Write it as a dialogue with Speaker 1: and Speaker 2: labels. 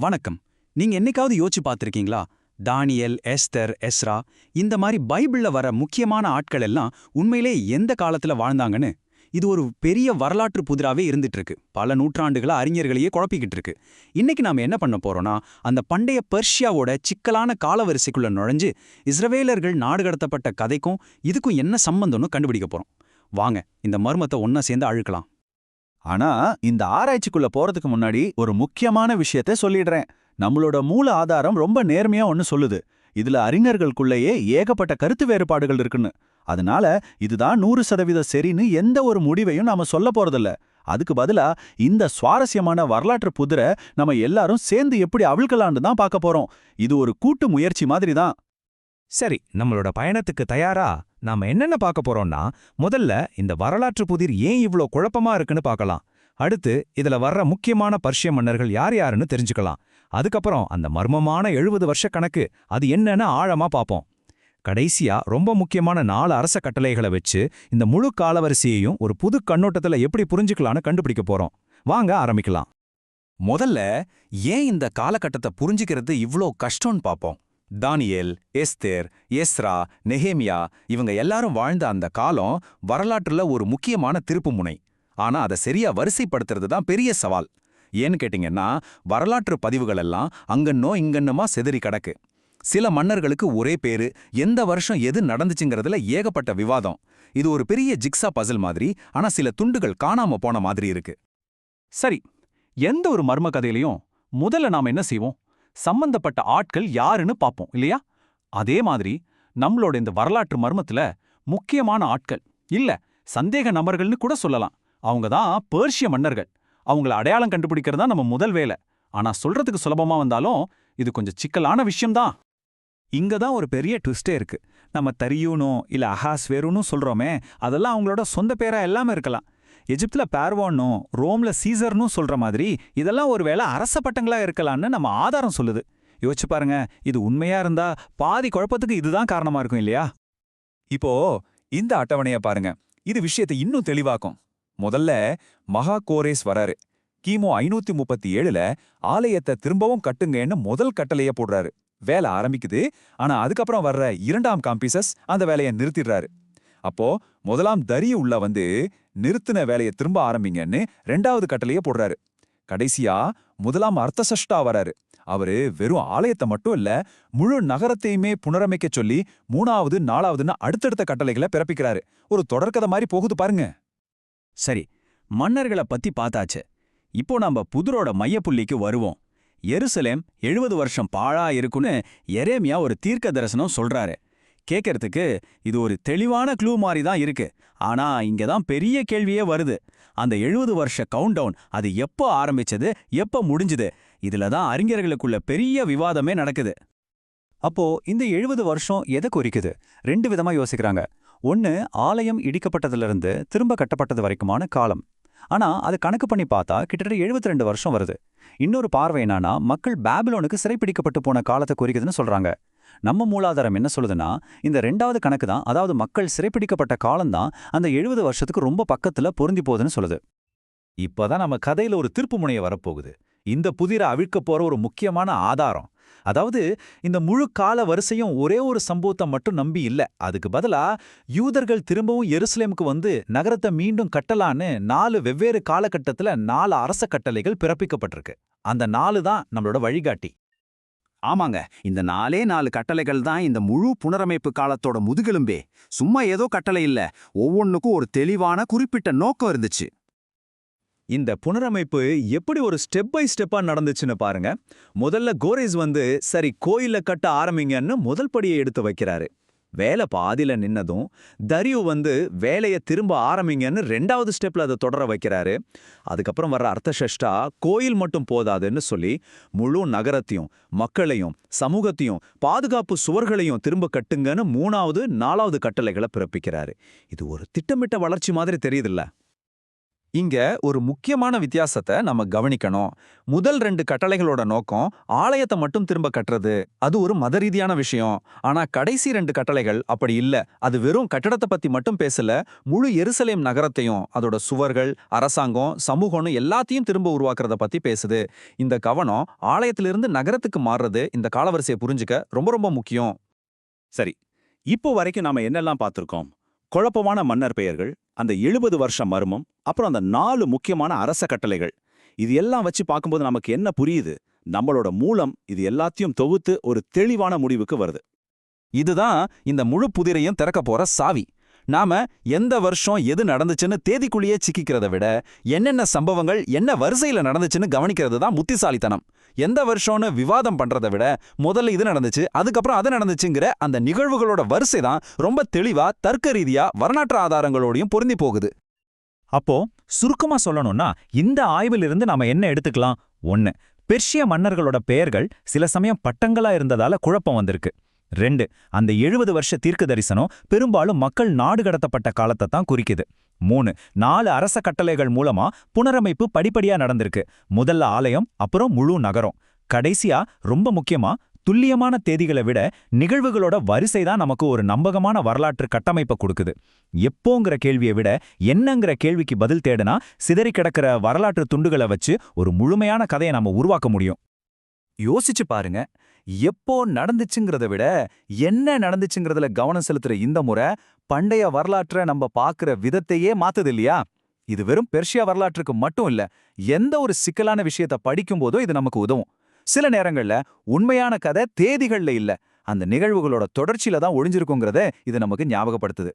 Speaker 1: வணக்கம். நீங்க என்னைக்காவது யோசிச்சு பார்த்துருக்கீங்களா? தானியல் எஸ்தர் எஸ்ரா இந்த மாதிரி பைபிள்ல வர முக்கியமான ஆட்கள் எல்லாம் உண்மையிலே எந்த காலத்துல வாழ்ந்தாங்கன்னு? இது ஒரு பெரிய வரலாற்று புதிராவே இருந்துட்டு இருக்கு பல நூற்றாண்டுகளாக அறிஞர்களையே குழப்பிக்கிட்டு இருக்கு இன்னைக்கு நாம என்ன பண்ண போறோம்னா அந்த பண்டைய பெர்ஷியாவோட சிக்கலான காலவரிசைக்குள்ள நுழைஞ்சு இஸ்ரவேலர்கள் நாடு கடத்தப்பட்ட கதைக்கும் இதுக்கும் என்ன சம்பந்தம்னு கண்டுபிடிக்க போறோம். வாங்க இந்த மர்மத்தை ஒன்னா சேர்ந்து அழுக்கலாம்.
Speaker 2: ஆனா இந்த ஆராய்ச்சிக்குள்ள போறதுக்கு முன்னாடி ஒரு முக்கியமான விஷயத்த சொல்லிடுறேன். நம்மளோட மூல ஆதாரம் ரொம்ப நேர்மையா ஒன்னு சொல்லுது. இதுல அறிஞர்களுக்குள்ளேயே ஏகப்பட்ட கருத்து வேறுபாடுகள் இருக்குன்னு. அதனால இதுதான் நூறு சதவீத சரின்னு எந்த ஒரு முடிவையும் நாம சொல்ல போறதில்ல. அதுக்கு பதிலா இந்த சுவாரஸ்யமான வரலாற்று புதிரை நம்ம எல்லாரும் சேர்ந்து எப்படி அவிழ்க்கலான்னு தான் பார்க்க போறோம். இது ஒரு கூட்டு முயற்சி மாதிரி தான்.
Speaker 3: சரி நம்மளோட பயணத்துக்கு தயாரா நாம என்னென்ன பார்க்க போறோம்னா முதல்ல இந்த வரலாற்று புதிர் ஏன் இவ்ளோ குழப்பமா இருக்குன்னு பார்க்கலாம். அடுத்து இதுல வர்ற முக்கியமான பர்ஷிய மன்னர்கள் யார் யாருன்னு தெரிஞ்சுக்கலாம். அதுக்கப்புறம் அந்த மர்மமான எழுபது வருஷ கணக்கு அது என்னன்னு ஆழமா பார்ப்போம். கடைசியா ரொம்ப முக்கியமான நாலு அரச கட்டளைகளை வச்சு இந்த முழு காலவரிசையையும் ஒரு புது கண்ணோட்டத்துல எப்படி புரிஞ்சுக்கலான்னு கண்டுபிடிக்க போறோம். வாங்க ஆரம்பிக்கலாம்.
Speaker 1: முதல்ல ஏன் இந்த காலகட்டத்தை புரிஞ்சுக்கிறது இவ்ளோ கஷ்டம்னு பார்ப்போம். தானியல் எஸ்தேர் எஸ்ரா நெஹேமியா இவங்க எல்லாரும் வாழ்ந்த அந்த காலம் வரலாற்றுல ஒரு முக்கியமான திருப்புமுனை ஆனா அதை சரியா வரிசைப்படுத்துறது தான் பெரிய சவால். ஏன்னு கேட்டிங்கன்னா வரலாற்று பதிவுகள் எல்லாம் அங்கன்னோ இங்கன்னுமா செதறி கிடக்கு. சில மன்னர்களுக்கு ஒரே பேரு எந்த வருஷம் எது நடந்துச்சுங்கிறதுல ஏகப்பட்ட விவாதம். இது ஒரு பெரிய ஜிக்ஸா பசில் மாதிரி ஆனா சில துண்டுகள் காணாம போன மாதிரி இருக்கு.
Speaker 2: சரி எந்த ஒரு மர்ம கதையிலையும் முதல்ல நாம என்ன செய்வோம்? சம்பந்தப்பட்ட ஆட்கள் யாருன்னு பார்ப்போம் இல்லையா? அதே மாதிரி நம்மளோட இந்த வரலாற்று மர்மத்துல முக்கியமான ஆட்கள் இல்ல சந்தேக நபர்கள்னு கூட சொல்லலாம். அவங்க தான் பேர்ஷிய மன்னர்கள். அவங்கள அடையாளம் கண்டுபிடிக்கிறது தான் நம்ம முதல் வேலை. ஆனா சொல்றதுக்கு சுலபமா வந்தாலும் இது கொஞ்சம் சிக்கலான விஷயம்தான் இங்க தான் ஒரு பெரிய ட்விஸ்டே இருக்கு. நம்ம தரியூனோ இல்ல அஹாஸ்வேருன்னு சொல்றோமே அதெல்லாம் அவங்களோட சொந்த பேரா எல்லாமே இருக்கலாம். எஜிப்தில் பேர்வானும் ரோம்ல சீசர்னும் சொல்ற மாதிரி இதெல்லாம் ஒருவேளை அரச பட்டங்களா இருக்கலாம்னு நம்ம ஆதாரம் சொல்லுது. யோசிச்சு பாருங்க இது உண்மையா இருந்தா பாதி குழப்பத்துக்கு இதுதான் காரணமா இருக்கும் இல்லையா?
Speaker 3: இப்போ இந்த அட்டவணைய பாருங்க. இது விஷயத்தை இன்னும் தெளிவாக்கும். முதல்ல மகா கோரேஸ் வராரு. கிமு ஐநூத்தி முப்பத்தி ஏழுல ஆலயத்தை திரும்பவும் கட்டுங்கன்னு முதல் கட்டளைய போடுறாரு. வேலை ஆரம்பிக்குது. ஆனா அதுக்கப்புறம் வர்ற இரண்டாம் காம்பிசஸ் அந்த வேலையை நிறுத்திடுறாரு. அப்போ முதலாம் தரி உள்ள வந்து நிறுத்தின வேலையை திரும்ப ஆரம்பிங்கன்னு ரெண்டாவது கட்டளைய போடுறாரு. கடைசியா முதலாம் அர்த்தசஷ்டா வராரு. அவரு வெறும் ஆலயத்தை மட்டும் இல்ல முழு நகரத்தையுமே புனரமைக்க சொல்லி மூணாவது நாலாவதுன்னு அடுத்தடுத்த கட்டளைகளை பிறப்பிக்கிறாரு. ஒரு தொடர்கதை மாதிரி போகுது பாருங்க.
Speaker 1: சரி மன்னர்களை பத்தி பார்த்தாச்சு. இப்போ நம்ம புதுரோட மையப்புள்ளிக்கு வருவோம். எருசலேம் எழுபது வருஷம் பாழா இருக்குன்னு எரேமியா ஒரு தீர்க்க தரிசனம் சொல்றாரு. கேட்கறதுக்கு இது ஒரு தெளிவான க்ளூ மாதிரி தான் இருக்கு. ஆனா இங்க தான் பெரிய கேள்வியே வருது. அந்த எழுபது வருஷ கவுண்டவுன் அது எப்போ ஆரம்பிச்சது எப்போ முடிஞ்சுது? இதுல தான் அறிஞர்களுக்குள்ள பெரிய விவாதமே நடக்குது.
Speaker 2: அப்போ இந்த எழுபது வருஷம் எதை குறிக்குது? ரெண்டு விதமா யோசிக்கிறாங்க. ஒன்னு ஆலயம் இடிக்கப்பட்டதிலிருந்து திரும்ப கட்டப்பட்டது வரைக்குமான காலம். ஆனா அது கணக்கு பண்ணி பார்த்தா கிட்டத்தட்ட 72 ரெண்டு வருஷம் வருது. இன்னொரு பார்வை என்னன்னா மக்கள் பேபிலோனுக்கு சிறைப்பிடிக்கப்பட்டு போன காலத்தை குறிக்குதுன்னு சொல்றாங்க. நம்ம மூலாதாரம் என்ன சொல்லுதுன்னா இந்த ரெண்டாவது கணக்கு தான் அதாவது மக்கள் சிறைப்பிடிக்கப்பட்ட காலம்தான் அந்த எழுபது வருஷத்துக்கு ரொம்ப பக்கத்துல பொருந்தி போகுதுன்னு சொல்லுது.
Speaker 3: இப்பதான் நம்ம கதையில ஒரு திருப்பு முனைய வரப்போகுது. இந்த புதிர அவிழ்க்க போற ஒரு முக்கியமான ஆதாரம். அதாவது இந்த முழு கால வரிசையும் ஒரே ஒரு சம்பவத்தை மட்டும் நம்பி இல்ல. அதுக்கு பதிலா யூதர்கள் திரும்பவும் எருசலேமுக்கு வந்து நகரத்தை மீண்டும் கட்டலான்னு நாலு வெவ்வேறு காலகட்டத்துல நாலு அரச கட்டளைகள் பிறப்பிக்கப்பட்டிருக்கு. அந்த நாலு தான் நம்மளோட வழிகாட்டி.
Speaker 1: ஆமாங்க இந்த நாலே நாலு கட்டளைகள் தான் இந்த முழு புனரமைப்பு காலத்தோட முதுகெலும்பே. சும்மா ஏதோ கட்டளை இல்ல ஒவ்வொன்னுக்கும் ஒரு தெளிவான குறிப்பிட்ட நோக்கம் இருந்துச்சு.
Speaker 3: இந்த புனரமைப்பு எப்படி ஒரு ஸ்டெப் பை ஸ்டெப்பா நடந்துச்சுன்னு பாருங்க. முதல்ல கோரேஸ் வந்து சரி கோயில கட்ட ஆரம்பிங்கன்னு முதல் படியை எடுத்து வைக்கிறாரு. வேலை பாதியில நின்னதும் தரியு வந்து வேலையை திரும்ப ஆரம்பிங்கன்னு ரெண்டாவது ஸ்டெப்ல அதை தொடர வைக்கிறாரு. அதுக்கப்புறம் வர்ற அர்த்தசஷ்டா கோயில் மட்டும் போதாதுன்னு சொல்லி முழு நகரத்தையும் மக்களையும் சமூகத்தையும் பாதுகாப்பு சுவர்களையும் திரும்ப கட்டுங்கன்னு மூணாவது நாலாவது கட்டளைகளை பிறப்பிக்கிறாரு. இது ஒரு திட்டமிட்ட வளர்ச்சி மாதிரி தெரியுதுல்ல.
Speaker 2: இங்க ஒரு முக்கியமான வித்தியாசத்தை நம்ம கவனிக்கணும். முதல் ரெண்டு கட்டளைகளோட நோக்கம் ஆலயத்தை மட்டும் திரும்ப கட்டுறது. அது ஒரு மத ரீதியான விஷயம். ஆனா கடைசி ரெண்டு கட்டளைகள் அப்படி இல்ல. அது வெறும் கட்டடத்தை பத்தி மட்டும் பேசல. முழு எருசலேம் நகரத்தையும் அதோட சுவர்கள் அரசாங்கம் சமூகம்னு எல்லாத்தையும் திரும்ப உருவாக்குறத பத்தி பேசுது. இந்த கவனம் ஆலயத்திலிருந்து நகரத்துக்கு மாறுறது இந்த காலவரிசையை புரிஞ்சுக்க ரொம்ப ரொம்ப முக்கியம்.
Speaker 4: சரி. இப்போ வரைக்கும் நாம என்னெல்லாம் பார்த்திருக்கோம்? குழப்பமான மன்னர் பெயர்கள் அந்த எழுபது வருஷம் மர்மம் அப்புறம் அந்த நாலு முக்கியமான அரச கட்டளைகள். இது எல்லாம் வச்சு பார்க்கும்போது நமக்கு என்ன புரியுது? நம்மளோட மூலம் இது எல்லாத்தையும் தொகுத்து ஒரு தெளிவான முடிவுக்கு வருது.
Speaker 1: இதுதான் இந்த முழு புதிரையும் திறக்க போற சாவி. நாம எந்த வருஷம் எது நடந்துச்சுன்னு தேதிக்குள்ளேயே சிக்கிக்கிறத விட என்னென்ன சம்பவங்கள் என்ன வரிசையில நடந்துச்சுன்னு கவனிக்கிறது தான் புத்திசாலித்தனம். எந்த வருஷம்னு விவாதம் பண்றதை விட முதல்ல இது நடந்துச்சு அதுக்கப்புறம் அது நடந்துச்சுங்கிற அந்த நிகழ்வுகளோட வரிசை தான் ரொம்ப தெளிவா தர்க்க ரீதியா வரலாற்று ஆதாரங்களோடையும் பொருந்தி போகுது.
Speaker 5: அப்போ சுருக்கமா சொல்லணும்னா இந்த ஆய்விலிருந்து நாம என்ன எடுத்துக்கலாம்? ஒன்னு பெர்ஷிய மன்னர்களோட பெயர்கள் சில சமயம் பட்டங்களா இருந்ததால குழப்பம் வந்திருக்கு. ரெண்டு அந்த எழுபது வருஷ தீர்க்க தரிசனம் பெரும்பாலும் மக்கள் நாடு கடத்தப்பட்ட காலத்தை தான் குறிக்குது. மூணு நாலு அரச கட்டளைகள் மூலமா புனரமைப்பு படிப்படியா நடந்திருக்கு. முதல்ல ஆலயம் அப்புறம் முழு நகரம். கடைசியா ரொம்ப முக்கியமா துல்லியமான தேதிகளை விட நிகழ்வுகளோட வரிசை தான் நமக்கு ஒரு நம்பகமான வரலாற்று கட்டமைப்பை கொடுக்குது. எப்போங்கிற கேள்வியை விட என்னங்கிற கேள்விக்கு பதில் தேடுனா சிதறி கிடக்கிற வரலாற்று துண்டுகளை வச்சு ஒரு முழுமையான கதையை நம்ம உருவாக்க முடியும்.
Speaker 2: யோசிச்சு பாருங்க. எப்போ நடந்துச்சுங்கிறத விட என்ன நடந்துச்சுங்கிறதுல கவனம் செலுத்துற இந்த முறை பண்டைய வரலாற்றை நம்ம பார்க்கிற விதத்தையே மாத்துது இல்லையா? இது வெறும் பெர்ஷியா வரலாற்றுக்கு மட்டும் இல்ல எந்த ஒரு சிக்கலான விஷயத்தை படிக்கும் போதோ இது நமக்கு உதவும். சில நேரங்கள்ல உண்மையான கதை தேதிகள்ல இல்ல அந்த நிகழ்வுகளோட தொடர்ச்சியில தான் ஒழிஞ்சிருக்குங்கிறத இது நமக்கு ஞாபகப்படுத்துது.